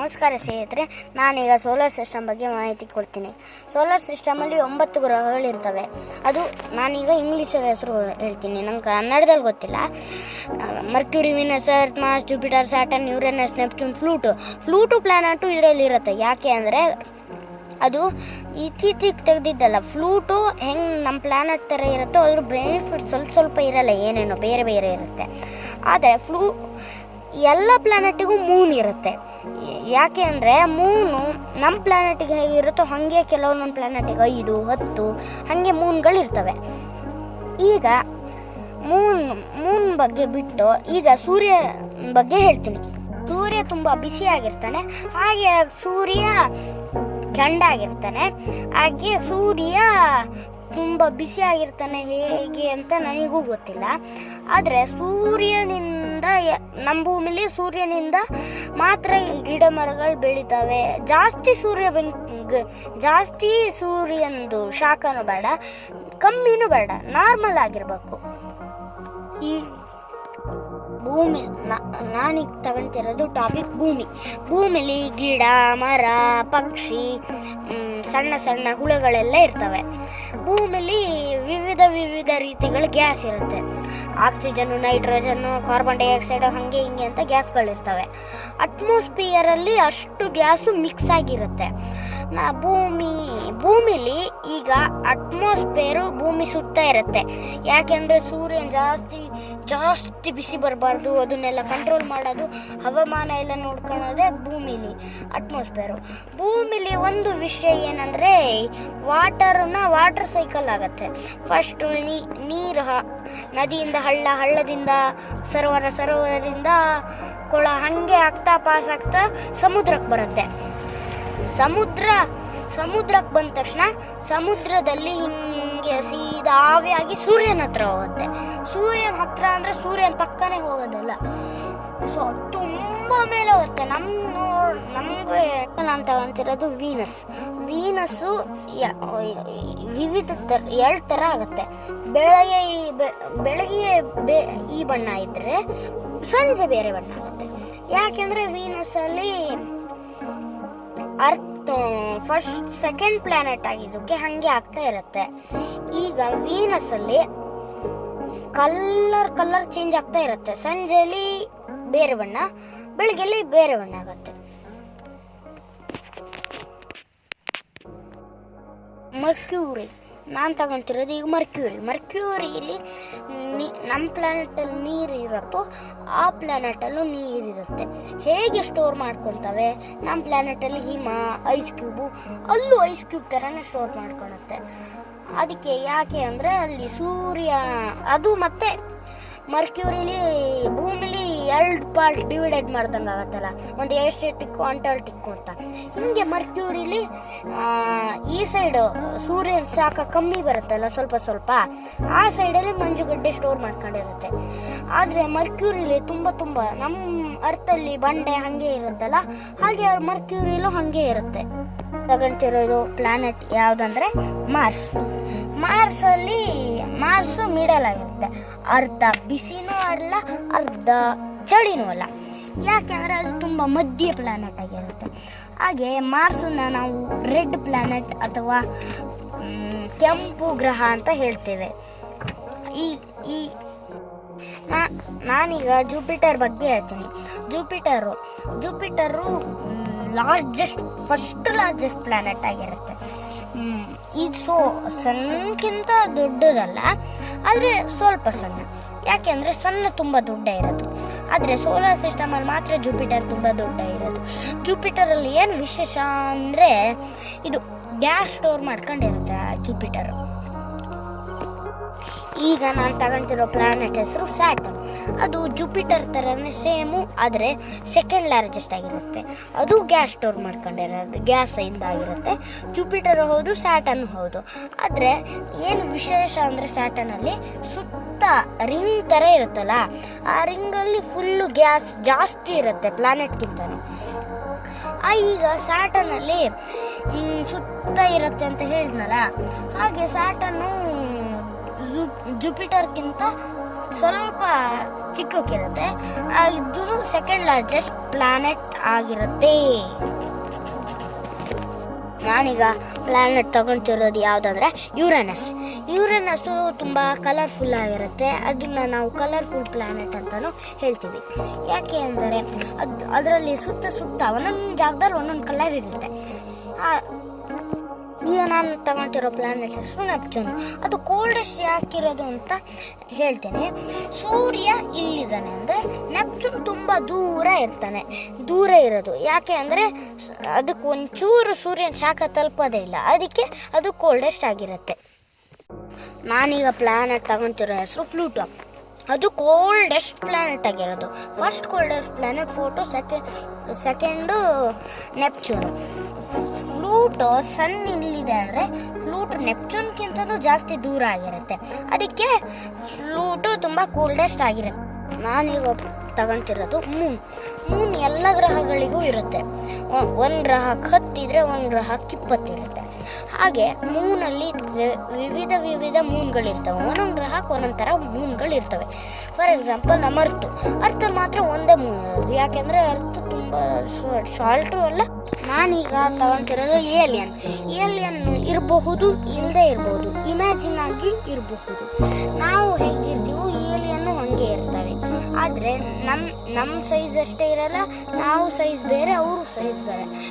ನಮಸ್ಕಾರ ಸ್ನೇಹಿತರೆ, ನಾನೀಗ ಸೋಲಾರ್ ಸಿಸ್ಟಮ್ ಬಗ್ಗೆ ಮಾಹಿತಿ ಕೊಡ್ತೀನಿ. ಸೋಲಾರ್ ಸಿಸ್ಟಮಲ್ಲಿ ಒಂಬತ್ತು ಗ್ರಹಗಳಿರ್ತವೆ ಅದು ನಾನೀಗ ಇಂಗ್ಲೀಷಲ್ಲಿ ಹೆಸರು ಹೇಳ್ತೀನಿ. ನಂಗೆ ಕನ್ನಡದಲ್ಲಿ ಗೊತ್ತಿಲ್ಲ. Mercury Venus Earth Mars Jupiter Saturn Uranus Neptune Pluto Pluto planet ಇದರಲ್ಲಿ ಇರುತ್ತೆ. ಯಾಕೆ ಅಂದರೆ ಅದು ಇತ್ತೀಚಿಗೆ ತೆಗೆದಿದ್ದಲ್ಲ. ಫ್ಲೂಟು ಹೆಂಗೆ ನಮ್ಮ ಪ್ಲಾನೆಟ್ ಥರ ಇರುತ್ತೋ ಅದ್ರ ಬೆನಿಫಿಟ್ ಸ್ವಲ್ಪ ಸ್ವಲ್ಪ ಇರಲ್ಲ. ಏನೇನೋ ಬೇರೆ ಬೇರೆ ಇರುತ್ತೆ. ಆದರೆ ಫ್ಲೂ ಎಲ್ಲ ಪ್ಲಾನೆಟಿಗೂ ಮೂನ್ ಇರುತ್ತೆ. ಯಾಕೆ ಅಂದರೆ ಮೂನು ನಮ್ಮ ಪ್ಲಾನೆಟಿಗೆ ಹೇಗಿರುತ್ತೋ ಹಾಗೆ ಕೆಲವೊಂದೊಂದು ಪ್ಲಾನೆಟಿಗೆ ಐದು, ಹತ್ತು, ಹಾಗೆ ಮೂನ್ಗಳಿರ್ತವೆ ಈಗ ಮೂನ್ ಮೂನ್ ಬಗ್ಗೆ ಬಿಟ್ಟು ಈಗ ಸೂರ್ಯ ಬಗ್ಗೆ ಹೇಳ್ತೀನಿ. ಸೂರ್ಯ ತುಂಬ ಬಿಸಿಯಾಗಿರ್ತಾನೆ ಹಾಗೆ ಸೂರ್ಯ ಗಂಡಾಗಿರ್ತಾನೆ ಹಾಗೆ ಸೂರ್ಯ ತುಂಬ ಬಿಸಿಯಾಗಿರ್ತಾನೆ ಹೇಗೆ ಅಂತ ನನಗೂ ಗೊತ್ತಿಲ್ಲ. ಆದರೆ ಸೂರ್ಯನಿಂದ ಯ- ನಮ್ಮ ಭೂಮಿಲಿ ಸೂರ್ಯನಿಂದ ಮಾತ್ರ ಗಿಡ ಮರಗಳು ಬೆಳೀತಾವೆ. ಜಾಸ್ತಿ ಸೂರ್ಯ ಬೆನ್ ಜಾಸ್ತಿ ಸೂರ್ಯನದು ಶಾಖನೂ ಬೇಡ, ಕಮ್ಮಿನೂ ಬೇಡ, ನಾರ್ಮಲ್ ಆಗಿರಬೇಕು. ಈ ಭೂಮಿ ನಾನೀಗ ತಗೊಳ್ತಿರೋದು ಟಾಪಿಕ್ ಭೂಮಿ. ಭೂಮಿಲಿ ಗಿಡ, ಮರ, ಪಕ್ಷಿ ಸಣ್ಣ ಸಣ್ಣ ಹುಳುಗಳೆಲ್ಲ ಇರ್ತವೆ. ಭೂಮಿಲಿ ವಿವಿಧ ವಿವಿಧ ರೀತಿಗಳ ಗ್ಯಾಸ್ ಇರುತ್ತೆ. ಆಕ್ಸಿಜನ್ನು ನೈಟ್ರೋಜನ್ನು ಕಾರ್ಬನ್ ಡೈಆಕ್ಸೈಡು ಹಾಗೆ ಹಿಂಗೆ ಅಂತ ಗ್ಯಾಸ್ಗಳಿರ್ತವೆ ಅಟ್ಮಾಸ್ಫಿಯರಲ್ಲಿ ಅಷ್ಟು ಗ್ಯಾಸು ಮಿಕ್ಸ್ ಆಗಿರುತ್ತೆ. ನಾ, ಭೂಮಿ, ಭೂಮಿಲಿ ಈಗ ಅಟ್ಮಾಸ್ಫಿಯರು ಭೂಮಿ ಸುತ್ತ ಇರುತ್ತೆ. ಯಾಕೆಂದರೆ ಸೂರ್ಯನ ಜಾಸ್ತಿ ಜಾಸ್ತಿ ಬಿಸಿ ಬರಬಾರ್ದು, ಅದನ್ನೆಲ್ಲ ಕಂಟ್ರೋಲ್ ಮಾಡೋದು, ಹವಾಮಾನ ಎಲ್ಲ ನೋಡ್ಕೊಳ್ಳೋದೇ ಭೂಮಿಲಿ ಅಟ್ಮಾಸ್ಫಿಯರು ಭೂಮಿಲಿ ಒಂದು ವಿಷಯ ಏನಂದರೆ ವಾಟರನ್ನ ವಾಟರ್ ಸೈಕಲ್ ಆಗುತ್ತೆ. ಫಸ್ಟು ನೀರು ನದಿಯಿಂದ, ಹಳ್ಳ, ಹಳ್ಳದಿಂದ, ಸರೋವರ, ಸರೋವರದಿಂದ ಕೊಳ ಹಾಗೆ ಆಗ್ತಾ ಪಾಸ್ ಆಗ್ತಾ ಸಮುದ್ರಕ್ಕೆ ಬರುತ್ತೆ. ಸಮುದ್ರ ಸಮುದ್ರಕ್ಕೆ ಬಂದ ತಕ್ಷಣ ಸಮುದ್ರದಲ್ಲಿ ಹಿಂಗೆ ಸೀದಾ ಆವಿಯಾಗಿ ಸೂರ್ಯನ ಹತ್ರ ಹೋಗುತ್ತೆ. ಸೂರ್ಯನ ಹತ್ರ ಅಂದರೆ ಸೂರ್ಯನ ಪಕ್ಕನೆ ಹೋಗೋದಲ್ಲ. ಸೊ ತುಂಬ ಮೇಲೆ ಹೋಗುತ್ತೆ. ನಮ್ಮ ನಮಗೆ ಅಂತ ಅಂತಿರೋದು ವೀನಸ್. ವೀನಸ್ಸು ವಿವಿಧ ಥರ ಎರಡು ಥರ ಆಗುತ್ತೆ. ಬೆಳಗ್ಗೆ ಈ ಬೆಳಗ್ಗೆ ಬೆ ಈ ಬಣ್ಣ ಇದ್ದರೆ ಸಂಜೆ ಬೇರೆ ಬಣ್ಣ ಆಗುತ್ತೆ. ಯಾಕೆಂದರೆ ವೀನಸ್ಸಲ್ಲಿ ಅರ್ತ್ ಫಸ್ಟ್ ಸೆಕೆಂಡ್ ಪ್ಲಾನೆಟ್ ಆಗಿದ್ದಕ್ಕೆ ಹಾಗೆ ಆಗ್ತಾ ಇರುತ್ತೆ. ಈಗ ವೀನಸ್ ಅಲ್ಲಿ ಕಲರ್ ಕಲರ್ ಚೇಂಜ್ ಆಗ್ತಾ ಇರುತ್ತೆ. ಸಂಜೆಲಿ ಬೇರೆ ಬಣ್ಣ ಬೆಳಗ್ಗೆಲಿ ಬೇರೆ ಬಣ್ಣ ಆಗುತ್ತೆ. ಮರ್ಕ್ಯೂರಿ ನಾನು ತಗೊಂತಿರೋದು ಈಗ ಮರ್ಕ್ಯೂರಿ ಮರ್ಕ್ಯೂರಿಲಿ ನೀ ನಮ್ಮ ಪ್ಲ್ಯಾನೆಟಲ್ಲಿ ನೀರು ಇರುತ್ತೋ, ಆ ಪ್ಲ್ಯಾನೆಟಲ್ಲೂ ನೀರಿರುತ್ತೆ ಹೇಗೆ ಸ್ಟೋರ್ ಮಾಡ್ಕೊಳ್ತವೆ? ನಮ್ಮ ಪ್ಲ್ಯಾನೆಟಲ್ಲಿ ಹಿಮ ಐಸ್ ಕ್ಯೂಬು ಅಲ್ಲೂ ಐಸ್ ಕ್ಯೂಬ್ ಥರನೇ ಸ್ಟೋರ್ ಮಾಡ್ಕೊಳತ್ತೆ. ಅದಕ್ಕೆ ಯಾಕೆ ಅಂದರೆ ಅಲ್ಲಿ ಸೂರ್ಯ, ಅದು ಮತ್ತೆ ಮರ್ಕ್ಯೂರಿಲಿ ಭೂಮಿಲಿ ಎರಡು ಪಾರ್ಟ್ ಡಿವೈಡೆಡ್ ಮಾಡ್ದಂಗೆ ಆಗುತ್ತಲ್ಲ ಒಂದು ಏಷ್ಯಾಟಿಕ್ಕು ಅಂಟಾರ್ಟಿಕ್ಕು ಅಂತ. ಹಿಂಗೆ ಮರ್ಕ್ಯೂರಿಲಿ ಈ ಸೈಡು ಸೂರ್ಯನ ಶಾಖ ಕಮ್ಮಿ ಬರುತ್ತಲ್ಲ, ಸ್ವಲ್ಪ ಸ್ವಲ್ಪ. ಆ ಸೈಡಲ್ಲಿ ಮಂಜುಗಡ್ಡೆ ಸ್ಟೋರ್ ಮಾಡ್ಕೊಂಡಿರುತ್ತೆ. ಆದರೆ ಮರ್ಕ್ಯೂರಿಲಿ ತುಂಬ ತುಂಬ ನಮ್ಮ ಅರ್ಥಲ್ಲಿ ಬಂಡೆ ಹಾಗೆ ಇರುತ್ತಲ್ಲ, ಹಾಗೆ ಅವ್ರ ಮರ್ಕ್ಯೂರಿಲು ಹಾಗೆ ಇರುತ್ತೆ. ತಗೊಳ್ತಿರೋದು ಪ್ಲಾನೆಟ್ ಯಾವುದಂದ್ರೆ ಮಾರ್ಸ್ ಮಾರ್ಸಲ್ಲಿ ಮಾರ್ಸು ಮಿಡಲ್ ಆಗಿರುತ್ತೆ. ಅರ್ಧ ಬಿಸಿನೂ ಅಲ್ಲ, ಅರ್ಧ ಚಳಿನೂ ಅಲ್ಲ. ಯಾಕೆಂದರೆ ಅದು ತುಂಬ ಮಧ್ಯ ಪ್ಲಾನೆಟ್ ಆಗಿರುತ್ತೆ. ಹಾಗೆ ಮಾರ್ಸನ್ನ ನಾವು ರೆಡ್ ಪ್ಲಾನೆಟ್ ಅಥವಾ ಕೆಂಪು ಗ್ರಹ ಅಂತ ಹೇಳ್ತೇವೆ. ಈ ಈ ನಾನೀಗ ಜೂಪಿಟರ್ ಬಗ್ಗೆ ಹೇಳ್ತೀನಿ. Jupiter Jupiter largest first largest planet ಆಗಿರುತ್ತೆ. ಇದು ಸೊ, ಸಣ್ಣಕ್ಕಿಂತ ದೊಡ್ಡದಲ್ಲ, ಆದರೆ ಸ್ವಲ್ಪ ಸಣ್ಣ. ಯಾಕೆಂದರೆ ಸಣ್ಣ ತುಂಬ ದೊಡ್ಡ ಇರೋದು. ಆದರೆ ಸೋಲಾರ್ ಸಿಸ್ಟಮಲ್ಲಿ ಮಾತ್ರ ಜೂಪಿಟರ್ ತುಂಬ ದೊಡ್ಡ ಇರೋದು. ಜೂಪಿಟರಲ್ಲಿ ಏನು ವಿಶೇಷ ಅಂದರೆ ಇದು ಗ್ಯಾಸ್ ಸ್ಟೋರ್ ಮಾಡ್ಕೊಂಡಿರುತ್ತೆ ಜೂಪಿಟರು ಈಗ ನಾನು ತಗೊಂತಿರೋ ಪ್ಲಾನೆಟ್ ಹೆಸರು ಸ್ಯಾಟರ್ ಅದು ಜುಪಿಟರ್ ಥರನೇ ಸೇಮು ಆದರೆ ಸೆಕೆಂಡ್ ಲಾರ್ಜೆಸ್ಟ್ ಆಗಿರುತ್ತೆ. ಅದು ಗ್ಯಾಸ್ ಸ್ಟೋರ್ ಮಾಡ್ಕೊಂಡಿರೋದು ಗ್ಯಾಸ್ ಇಂದ ಆಗಿರುತ್ತೆ. ಜುಪಿಟರ್ ಹೌದು ಸ್ಯಾಟನ್ ಹೌದು. ಆದರೆ ಏನು ವಿಶೇಷ ಅಂದರೆ ಸ್ಯಾಟನಲ್ಲಿ ಸುತ್ತ ರಿಂಗ್ ಥರ ಇರುತ್ತಲ್ಲ, ಆ ರಿಂಗಲ್ಲಿ ಫುಲ್ಲು ಗ್ಯಾಸ್ ಜಾಸ್ತಿ ಇರುತ್ತೆ ಪ್ಲಾನೆಟ್ಗಿಂತನೂ ಆ ಈಗ ಸ್ಯಾಟನಲ್ಲಿ ಸುತ್ತ ಇರುತ್ತೆ ಅಂತ ಹೇಳಿದ್ನಲ್ಲ, ಹಾಗೆ ಸ್ಯಾಟನ್ನು ಜುಪಿಟರ್ಗಿಂತ ಸ್ವಲ್ಪ ಚಿಕ್ಕಕ್ಕಿರುತ್ತೆ. ಇದು ಸೆಕೆಂಡ್ ಲಾರ್ಜೆಸ್ಟ್ ಪ್ಲಾನೆಟ್ ಆಗಿರುತ್ತೆ. ನಾನೀಗ ಪ್ಲ್ಯಾನೆಟ್ ತೊಗೊಳ್ತಿರೋದು ಯಾವುದಂದ್ರೆ ಯೂರನಸ್ ಯೂರನಸ್ ತುಂಬ ಕಲರ್ಫುಲ್ ಆಗಿರುತ್ತೆ. ಅದನ್ನ ನಾವು ಕಲರ್ಫುಲ್ ಪ್ಲಾನೆಟ್ ಅಂತಲೂ ಹೇಳ್ತೀವಿ. ಯಾಕೆ ಅಂದರೆ ಅದು ಅದರಲ್ಲಿ ಸುತ್ತ ಸುತ್ತ ಒಂದೊಂದು ಜಾಗದಲ್ಲಿ ಒಂದೊಂದು ಕಲರ್ ಇರುತ್ತೆ. ಈಗ ನಾನು ತಗೊಳ್ತಿರೋ ಪ್ಲಾನೆಟ್ ಹೆಸರು ನೆಪ್ಚೂನ್ ಅದು ಕೋಲ್ಡೆಸ್ಟ್ ಯಾಕಿರೋದು ಅಂತ ಹೇಳ್ತೇನೆ. ಸೂರ್ಯ ಇಲ್ಲಿದ್ದಾನೆ ಅಂದರೆ ನೆಪ್ಚೂನ್ ತುಂಬ ದೂರ ಇರ್ತಾನೆ. ದೂರ ಇರೋದು. ಯಾಕೆ ಅಂದರೆ ಅದಕ್ಕೆ ಒಂಚೂರು ಸೂರ್ಯನ ಶಾಖ ತಲುಪೋದೇ ಇಲ್ಲ. ಅದಕ್ಕೆ ಅದು ಕೋಲ್ಡೆಸ್ಟ್ ಆಗಿರುತ್ತೆ. ನಾನೀಗ ಪ್ಲಾನೆಟ್ ತಗೊತಿರೋ ಹೆಸರು ಫ್ಲೂಟೋ ಅದು ಕೋಲ್ಡೆಸ್ಟ್ ಪ್ಲಾನೆಟ್ ಆಗಿರೋದು. First coldest planet Pluto second second Neptune Pluto sun ಇಲ್ಲಿದೆ ಅಂದರೆ ಫ್ಲೂಟ್ ನೆಪ್ಚೂನ್ಗಿಂತನೂ ಜಾಸ್ತಿ ದೂರ ಆಗಿರುತ್ತೆ. ಅದಕ್ಕೆ ಫ್ಲೂಟು ತುಂಬ ಕೋಲ್ಡೆಸ್ಟ್ ಆಗಿರುತ್ತೆ. ನಾನೀಗ ತಗೊಳ್ತಿರೋದು ಮೂನ್. ಮೂನ್ ಎಲ್ಲ ಗ್ರಹಗಳಿಗೂ ಇರುತ್ತೆ. ಒಂದು ಗ್ರಹಕ್ಕೆ ಹತ್ತಿದ್ರೆ ಒಂದು ಗ್ರಹಕ್ಕೆ ಇಪ್ಪತ್ತಿರುತ್ತೆ ಹಾಗೆ ಮೂನಲ್ಲಿ ವಿವಿಧ ವಿವಿಧ ಮೂನ್ಗಳಿರ್ತವೆ. ಒಂದೊಂದು ಗ್ರಹಕ್ಕೆ ಒಂದೊಂದು ಥರ ಮೂನ್ಗಳಿರ್ತವೆ. ಫಾರ್ ಎಕ್ಸಾಂಪಲ್ ನಮ್ಮ ಅರ್ತು. ಅರ್ಥಲ್ಲಿ ಮಾತ್ರ ಒಂದೇ ಮೂನ್. ಇರೋದು ಯಾಕೆಂದರೆ ಅರ್ತು ತುಂಬ ಶಾಲ್ಟು ಅಲ್ಲ. ನಾನೀಗ ತಗೊಳ್ತಿರೋದು ಏಲಿಯನ್. ಏಲಿಯನ್ ಇರಬಹುದು ಇಲ್ಲದೆ ಇರಬಹುದು. ಇಮ್ಯಾಜಿನ್ ಆಗಿ ಇರಬಹುದು. ನಾವು ಹೆಂಗಿರ್ತೀವಿ? ಆದರೆ ನಮ್ಮ ನಮ್ಮ ಸೈಜ್ ಅಷ್ಟೇ ಇರಲ್ಲ ನಾವು ಸೈಜ್ ಬೇರೆ ಅವರು ಸೈಜ್ ಬೇರೆ.